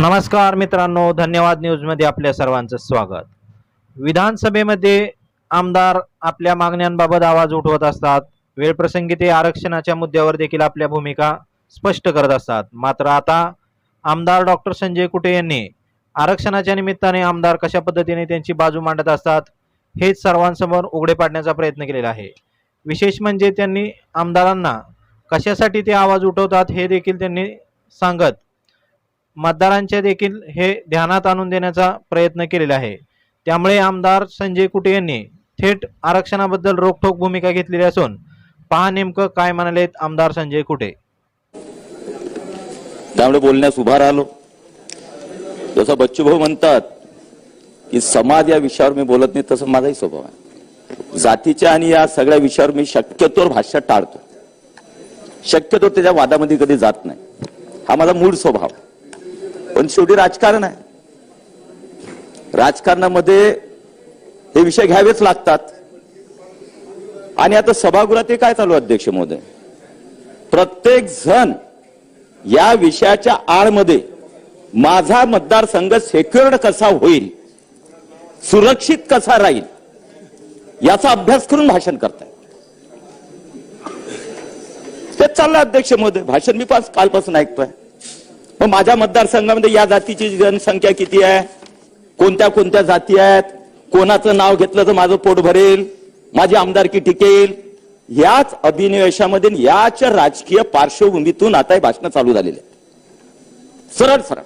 नमस्कार मित्रांनो धन्यवाद न्यूजमध्ये आपल्या सर्वांचं स्वागत. विधानसभेमध्ये आमदार आपल्या मागण्यांबाबत आवाज उठवत असतात. वेळप्रसंगी ते आरक्षणाच्या मुद्द्यावर देखील आपल्या भूमिका स्पष्ट करत असतात. मात्र आता आमदार डॉक्टर संजय कुटे यांनी आरक्षणाच्या निमित्ताने आमदार कशा पद्धतीने त्यांची बाजू मांडत असतात हेच सर्वांसमोर उघडे पाडण्याचा प्रयत्न केलेला आहे. विशेष म्हणजे त्यांनी आमदारांना कशासाठी ते आवाज उठवतात हे देखील त्यांनी सांगत मतदारांच्या देखील हे ध्यानात आणून देण्याचा प्रयत्न केलेला आहे. त्यामुळे आमदार संजय कुटे यांनी थेट आरक्षणाबद्दल रोखोक भूमिका घेतलेली असून पहा नेमकं काय म्हणालेत आमदार संजय कुटे. त्यामुळे बोलण्यास उभा राहिलो. जसं बच्चूभाऊ म्हणतात की समाज या विषयावर मी बोलत नाही तसं माझाही स्वभाव आहे. जातीच्या आणि या सगळ्या विषयावर मी शक्यतोवर भाष्य टाळतो. शक्यतो त्याच्या वादामध्ये कधी जात नाही. हा माझा मूळ स्वभाव. शेवटी राजकारण आहे. राजकारणामध्ये हे विषय घ्यावेच लागतात. आणि आता सभागृहात हे काय चालू अध्यक्ष महोदय? प्रत्येक जण या विषयाच्या आळमध्ये माझा मतदारसंघ सेक्युअर्ड कसा होईल सुरक्षित कसा राहील याचा अभ्यास करून भाषण करताय तेच चाललं अध्यक्ष महोदय. भाषण मी पास कालपासून ऐकतोय. मग माझ्या मतदारसंघामध्ये या जातीची जनसंख्या किती आहे? कोणत्या कोणत्या जाती आहेत? कोणाचं नाव घेतलं तर माझं पोट भरेल? माझी आमदारकी टिकेल? याच अभिनिवेशामध्ये याच्या याच राजकीय पार्श्वभूमीतून आता हे भाषण चालू झालेले आहे. सरळ सरळ.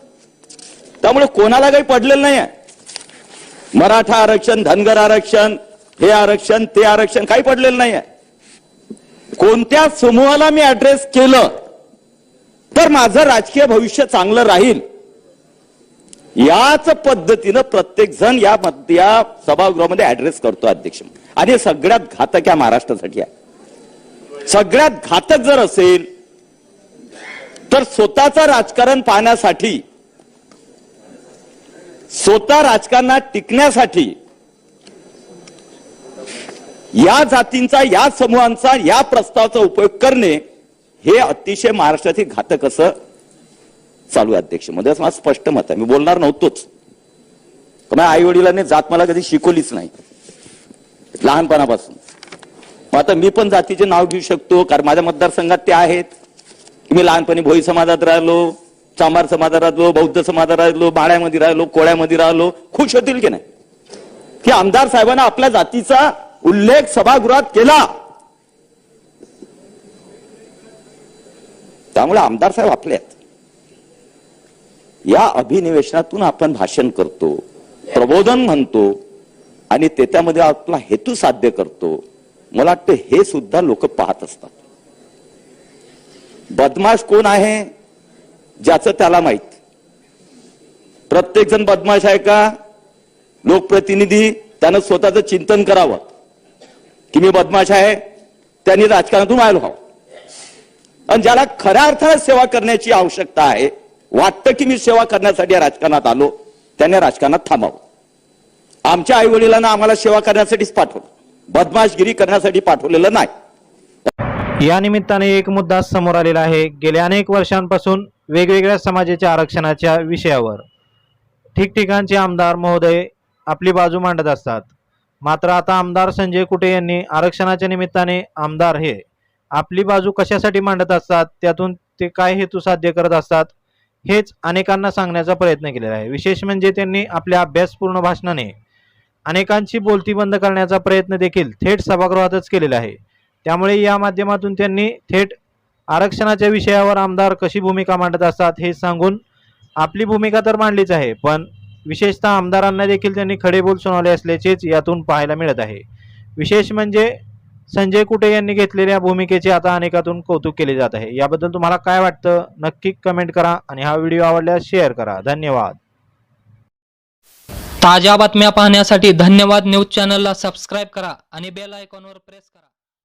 त्यामुळे कोणाला काही पडलेलं नाही आहे. मराठा आरक्षण धनगर आरक्षण हे आरक्षण ते आरक्षण काही पडलेलं नाही आहे. कोणत्या समूहाला मी ऍड्रेस केलं तर माझं राजकीय भविष्य चांगलं राहील. याच पद्धतीनं प्रत्येक जण या या सभागृहामध्ये ऍड्रेस करतो अध्यक्ष. आणि सगळ्यात घातक या महाराष्ट्रासाठी आहे. सगळ्यात घातक जर असेल तर स्वतःचं राजकारण पाहण्यासाठी स्वतः राजकारणात टिकण्यासाठी या जातींचा या समूहांचा या प्रस्तावाचा उपयोग करणे हे अतिशय महाराष्ट्रातील घातक असं चालू आहे अध्यक्ष. मध्ये माझं स्पष्ट मत आहे. मी बोलणार नव्हतोच. माझ्या आई वडिलांनी जात मला कधी शिकवलीच नाही. लहानपणापासून. मग आता मी पण जातीचे नाव घेऊ शकतो कारण माझ्या मतदारसंघात ते आहेत. मी लहानपणी भोई समाजात राहिलो चांभार समाजात राहिलो बौद्ध समाजात राहिलो बाळ्यामध्ये राहिलो कोळ्यामध्ये राहिलो. खुश होतील की नाही? की आमदार साहेबांना आपल्या जातीचा उल्लेख सभागृहात केला. त्यामुळे आमदार साहेब आपले आहेत. या अभिनिवेशनातून आपण भाषण करतो प्रबोधन म्हणतो आणि त्याच्यामध्ये आपला हेतू साध्य करतो. मला वाटतं हे सुद्धा लोक पाहत असतात. बदमाश कोण आहे ज्याचं त्याला माहीत? प्रत्येक जण बदमाश आहे का? लोकप्रतिनिधी त्यानं स्वतःचं चिंतन करावं. की मी बदमाश आहे त्यांनी राजकारणातून व्हायला हवं आणि ज्याला खऱ्या अर्थाने सेवा करण्याची आवश्यकता आहे वाटतं की मी सेवा करण्यासाठी राजकारणात आलो त्याने राजकारणात थांबावं. आमच्या आई वडिलांना आम्हाला सेवा करण्यासाठीच पाठवलं. बदमाशगिरी करण्यासाठी पाठवलेलं नाही. या निमित्ताने एक मुद्दा समोर आलेला आहे. गेल्या अनेक वर्षांपासून वेगवेगळ्या समाजाच्या आरक्षणाच्या विषयावर. ठिकठिकाणचे आमदार महोदय आपली बाजू मांडत असतात. मात्र आता आमदार संजय कुटे यांनी आरक्षणाच्या निमित्ताने आमदार हे आपली बाजू कशासाठी मांडत असतात त्यातून ते काय हेतू साध्य करत असतात हेच अनेकांना सांगण्याचा प्रयत्न केलेला आहे. विशेष म्हणजे त्यांनी आपल्या अभ्यासपूर्ण भाषणाने अनेकांची बोलती बंद करण्याचा प्रयत्न देखील थेट सभागृहातच केलेला आहे. त्यामुळे या माध्यमातून त्यांनी थेट आरक्षणाच्या विषयावर आमदार कशी भूमिका मांडत असतात हे सांगून आपली भूमिका तर मांडलीच आहे पण विशेषतः आमदारांना देखील त्यांनी खडे बोल सुनावले असल्याचेच यातून पाहायला मिळत आहे. विशेष म्हणजे संजय कुटे यांनी घेतलेल्या भूमिकेचे आता अनेकातून कौतुक केले जात आहे. याबद्दल तुम्हाला काय वाटतं? नक्की कमेंट करा आणि हा व्हिडिओ आवडल्यास शेअर करा. धन्यवाद. ताज्या बातम्या पाहण्यासाठी धन्यवाद न्यूज चॅनलला सबस्क्राईब करा आणि बेल आयकॉनवर प्रेस